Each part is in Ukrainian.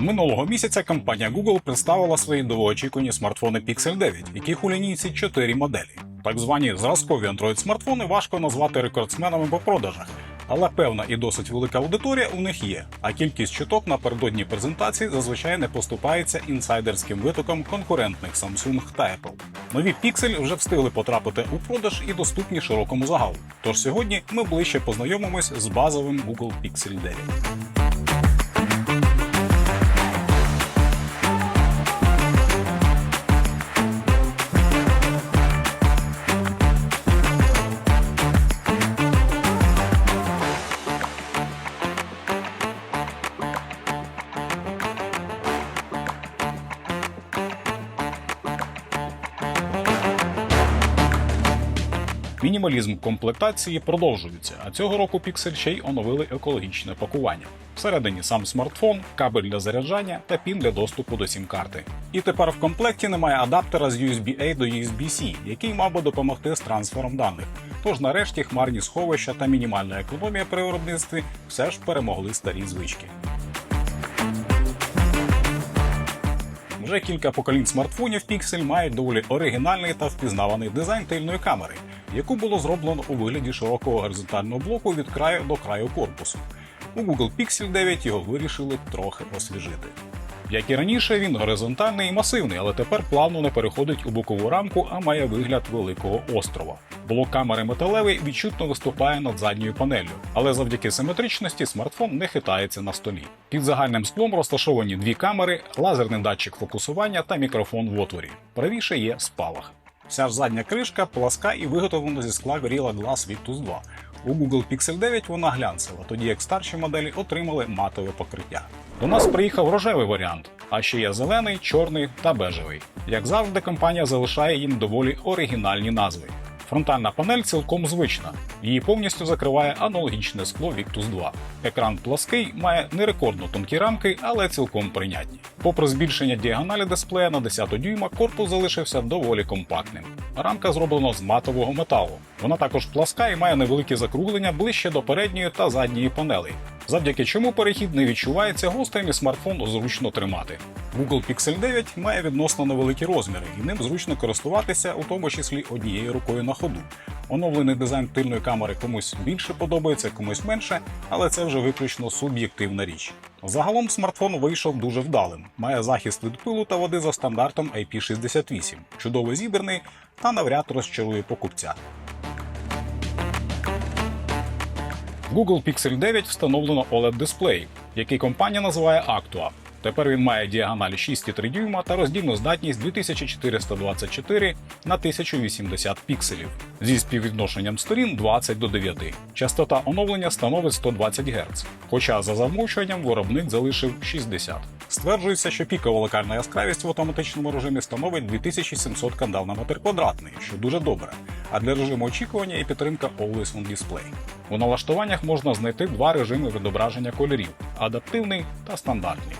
Минулого місяця компанія Google представила свої довгоочікувані смартфони Pixel 9, яких у лінійці 4 моделі. Так звані зразкові Android-смартфони важко назвати рекордсменами по продажах, але певна і досить велика аудиторія у них є, а кількість чуток напередодні презентації зазвичай не поступається інсайдерським витоком конкурентних Samsung та Apple. Нові Pixel вже встигли потрапити у продаж і доступні широкому загалу. Тож сьогодні ми ближче познайомимось з базовим Google Pixel 9. Мінімалізм комплектації продовжується, а цього року Pixel ще й оновили екологічне пакування. Всередині сам смартфон, кабель для заряджання та пін для доступу до сім-карти. І тепер в комплекті немає адаптера з USB-A до USB-C, який мав би допомогти з трансфером даних. Тож нарешті хмарні сховища та мінімальна економія при виробництві все ж перемогли старі звички. Вже кілька поколінь смартфонів Pixel мають доволі оригінальний та впізнаваний дизайн тильної камери, яку було зроблено у вигляді широкого горизонтального блоку від краю до краю корпусу. У Google Pixel 9 його вирішили трохи освіжити. Як і раніше, він горизонтальний і масивний, але тепер плавно не переходить у бокову рамку, а має вигляд великого острова. Блок камери металевий відчутно виступає над задньою панеллю, але завдяки симетричності смартфон не хитається на столі. Під загальним склом розташовані дві камери, лазерний датчик фокусування та мікрофон в отворі. Правіше є спалах. Вся ж задня кришка пласка і виготовлена зі скла Gorilla Glass Victus 2. У Google Pixel 9 вона глянцева, тоді як старші моделі отримали матове покриття. До нас приїхав рожевий варіант, а ще є зелений, чорний та бежевий. Як завжди, компанія залишає їм доволі оригінальні назви. Фронтальна панель цілком звична. Її повністю закриває аналогічне скло Victus 2. Екран плаский, має не рекордно тонкі рамки, але цілком прийнятні. Попри збільшення діагоналі дисплея на 10 дюйма, корпус залишився доволі компактним. Рамка зроблена з матового металу. Вона також пласка і має невеликі закруглення ближче до передньої та задньої панелей, завдяки чому перехід не відчувається гострим і смартфон зручно тримати. Google Pixel 9 має відносно невеликі розміри, і ним зручно користуватися, у тому числі однією рукою на ходу. Оновлений дизайн тильної камери комусь більше подобається, комусь менше, але це вже виключно суб'єктивна річ. Загалом смартфон вийшов дуже вдалим, має захист від пилу та води за стандартом IP68, чудово зібраний та навряд розчарує покупця. Google Pixel 9 встановлено OLED-дисплей, який компанія називає Actua. Тепер він має діагональ 6,3 дюйма та роздільну здатність 2424 на 1080 пікселів зі співвідношенням сторін 20 до 9. Частота оновлення становить 120 Гц, хоча за замовчуванням виробник залишив 60. Стверджується, що пікова локальна яскравість в автоматичному режимі становить 2700 кандел на метр квадратний, що дуже добре. А для режиму очікування є підтримка Always on Display. У налаштуваннях можна знайти два режими відображення кольорів адаптивний та стандартний.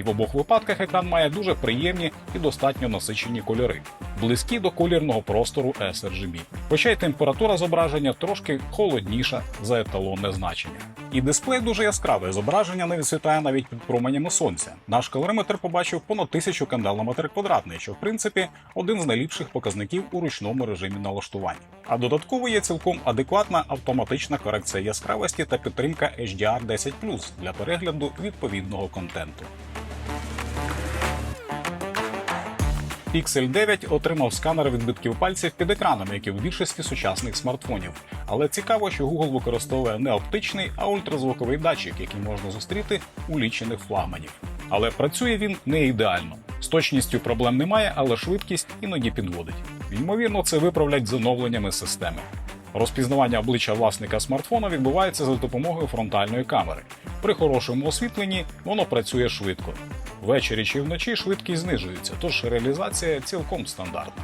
І в обох випадках екран має дуже приємні і достатньо насичені кольори, близькі до колірного простору sRGB. Хоча й температура зображення трошки холодніша за еталонне значення. І дисплей дуже яскравий, зображення не відсвітає навіть під променями сонця. Наш калориметр побачив понад 1000 кандел на метр квадратний, що в принципі один з найліпших показників у ручному режимі налаштування. А додатково є цілком адекватна автоматична корекція яскравості та підтримка HDR 10 для перегляду відповідного контенту. Pixel 9 отримав сканер відбитків пальців під екранами, як і в більшості сучасних смартфонів. Але цікаво, що Google використовує не оптичний, а ультразвуковий датчик, який можна зустріти у лічених флагманів. Але працює він не ідеально. З точністю проблем немає, але швидкість іноді підводить. Ймовірно, це виправлять з оновленнями системи. Розпізнавання обличчя власника смартфона відбувається за допомогою фронтальної камери. При хорошому освітленні воно працює швидко. Ввечері чи вночі швидкість знижується, тож реалізація цілком стандартна.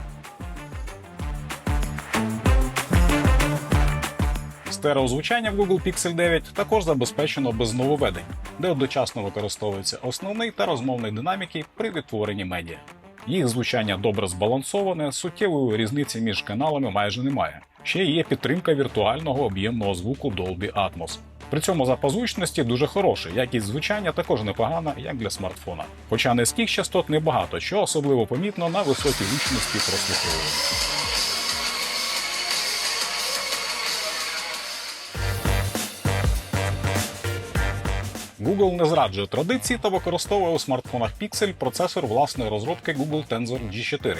Стереозвучання в Google Pixel 9 також забезпечено без нововведень, де одночасно використовується основний та розмовний динаміки при відтворенні медіа. Їх звучання добре збалансоване, суттєвої різниці між каналами майже немає. Ще є підтримка віртуального об'ємного звуку Dolby Atmos. При цьому запас зручності дуже хороший, якість звучання також непогана, як для смартфона. Хоча низьких частот небагато, що особливо помітно на високій гучності прослуховування. Google не зраджує традиції та використовує у смартфонах Pixel процесор власної розробки Google Tensor G4.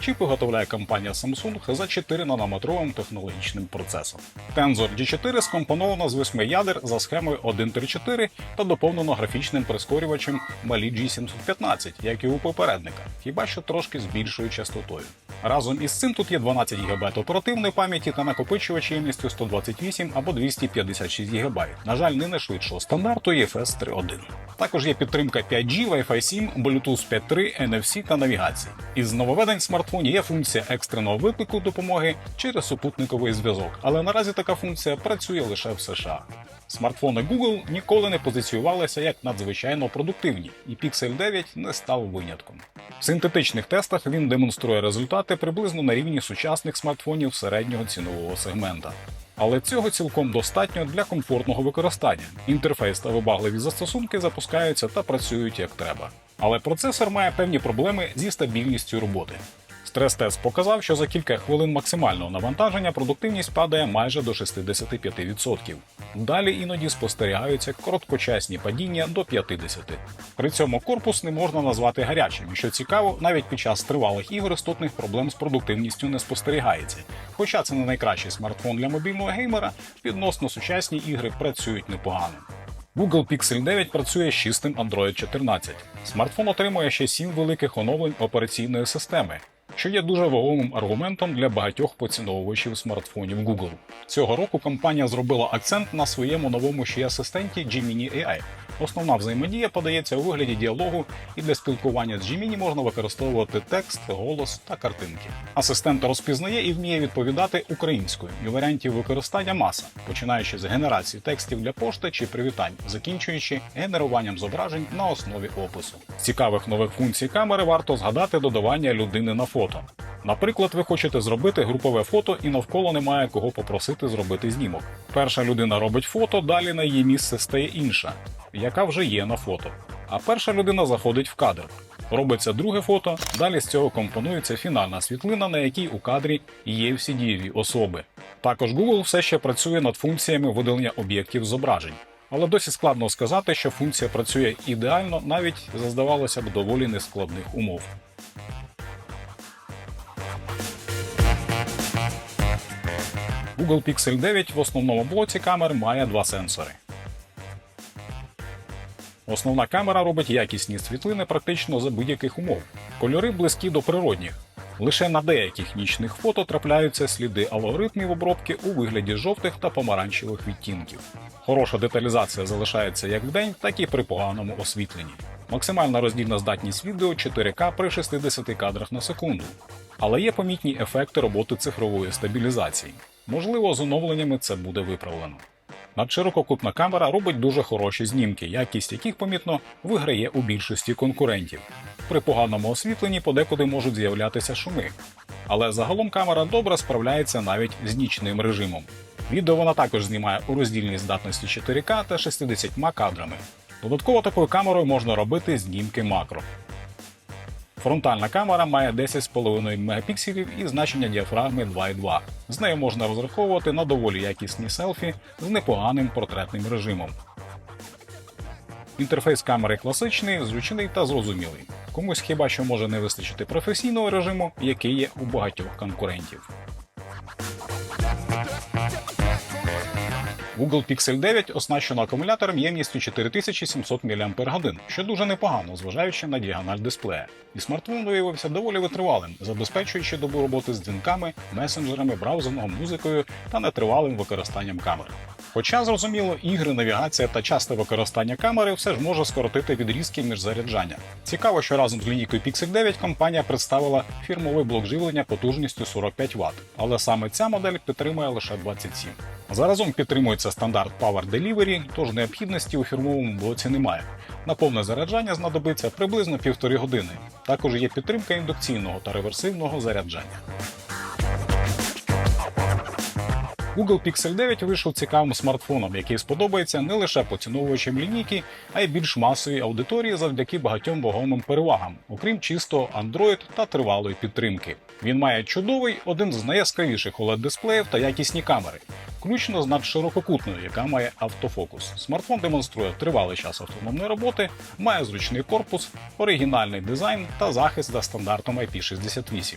Чіп виготовляє компанія Samsung за 4 нанометровим технологічним процесом. Tensor G4 скомпоновано з 8 ядер за схемою 1.3.4 та доповнено графічним прискорювачем Mali G715, як і у попередника, хіба що трошки з більшою частотою. Разом із цим тут є 12 ГБ оперативної пам'яті та накопичувач ємністю 128 або 256 ГБ. На жаль, не найшвидшого стандарту UFS 3.1. Також є підтримка 5G, Wi-Fi 7, Bluetooth 5.3, NFC та навігації. Із нововведень в смартфоні є функція екстреного виклику допомоги через супутниковий зв'язок, але наразі така функція працює лише в США. Смартфони Google ніколи не позиціювалися як надзвичайно продуктивні, і Pixel 9 не став винятком. В синтетичних тестах він демонструє результати приблизно на рівні сучасних смартфонів середнього цінового сегмента. Але цього цілком достатньо для комфортного використання. Інтерфейс та вибагливі застосунки запускаються та працюють як треба. Але процесор має певні проблеми зі стабільністю роботи. Стрес-тест показав, що за кілька хвилин максимального навантаження продуктивність падає майже до 65%. Далі іноді спостерігаються короткочасні падіння до 50%. При цьому корпус не можна назвати гарячим. Що цікаво, навіть під час тривалих ігор істотних проблем з продуктивністю не спостерігається. Хоча це не найкращий смартфон для мобільного геймера, відносно сучасні ігри працюють непогано. Google Pixel 9 працює з чистим Android 14. Смартфон отримує ще 7 великих оновлень операційної системи, що є дуже вагомим аргументом для багатьох поціновувачів смартфонів Google. Цього року компанія зробила акцент на своєму новому ще асистенті Gemini AI. Основна взаємодія подається у вигляді діалогу, і для спілкування з Gemini можна використовувати текст, голос та картинки. Асистент розпізнає і вміє відповідати українською, і варіантів використання маса, починаючи з генерації текстів для пошти чи привітань, закінчуючи генеруванням зображень на основі опису. З цікавих нових функцій камери варто згадати додавання людини на фото. Наприклад, ви хочете зробити групове фото і навколо немає кого попросити зробити знімок. Перша людина робить фото, далі на її місце стає інша, яка вже є на фото. А перша людина заходить в кадр. Робиться друге фото, далі з цього компонується фінальна світлина, на якій у кадрі є всі дієві особи. Також Google все ще працює над функціями видалення об'єктів зображень. Але досі складно сказати, що функція працює ідеально навіть за здавалося б доволі нескладних умов. Google Pixel 9 в основному блоці камер має два сенсори. Основна камера робить якісні світлини практично за будь-яких умов. Кольори близькі до природних. Лише на деяких нічних фото трапляються сліди алгоритмів обробки у вигляді жовтих та помаранчевих відтінків. Хороша деталізація залишається як вдень, так і при поганому освітленні. Максимальна роздільна здатність відео 4К при 60 кадрах на секунду. Але є помітні ефекти роботи цифрової стабілізації. Можливо, з оновленнями це буде виправлено. Надширококутна камера робить дуже хороші знімки, якість яких помітно виграє у більшості конкурентів. При поганому освітленні подекуди можуть з'являтися шуми. Але загалом камера добре справляється навіть з нічним режимом. Відео вона також знімає у роздільній здатності 4К та 60 кадрами. Додатково такою камерою можна робити знімки макро. Фронтальна камера має 10,5 мегапікселів і значення діафрагми 2,2. З нею можна розраховувати на доволі якісні селфі з непоганим портретним режимом. Інтерфейс камери класичний, зручний та зрозумілий. Комусь хіба що може не вистачити професійного режиму, який є у багатьох конкурентів. Google Pixel 9 оснащено акумулятором ємністю 4700 мАч, що дуже непогано, зважаючи на діагональ дисплея. І смартфон виявився доволі витривалим, забезпечуючи добу роботи з дзвінками, месенджерами, браузингом, музикою та нетривалим використанням камери. Хоча, зрозуміло, ігри, навігація та часте використання камери все ж може скоротити відрізки між заряджання. Цікаво, що разом з лінійкою Pixel 9 компанія представила фірмовий блок живлення потужністю 45 Вт, але саме ця модель підтримує лише 27. Заразом підтримується стандарт Power Delivery, тож необхідності у фірмовому блоці немає. На повне заряджання знадобиться приблизно півтори години. Також є підтримка індукційного та реверсивного заряджання. Google Pixel 9 вийшов цікавим смартфоном, який сподобається не лише поціновувачам лінійки, а й більш масовій аудиторії завдяки багатьом вагомим перевагам, окрім чисто Android та тривалої підтримки. Він має чудовий, один з найяскравіших oled дисплеїв та якісні камери, включно з надширококутною, яка має автофокус. Смартфон демонструє тривалий час автономної роботи, має зручний корпус, оригінальний дизайн та захист за стандартом IP68.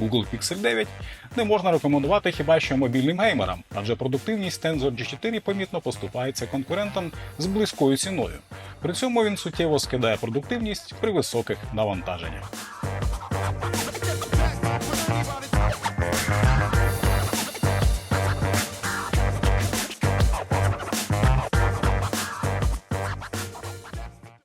Google Pixel 9 не можна рекомендувати хіба що мобільним геймерам, адже продуктивність Tensor G4 помітно поступається конкурентам з близькою ціною. При цьому він суттєво скидає продуктивність при високих навантаженнях.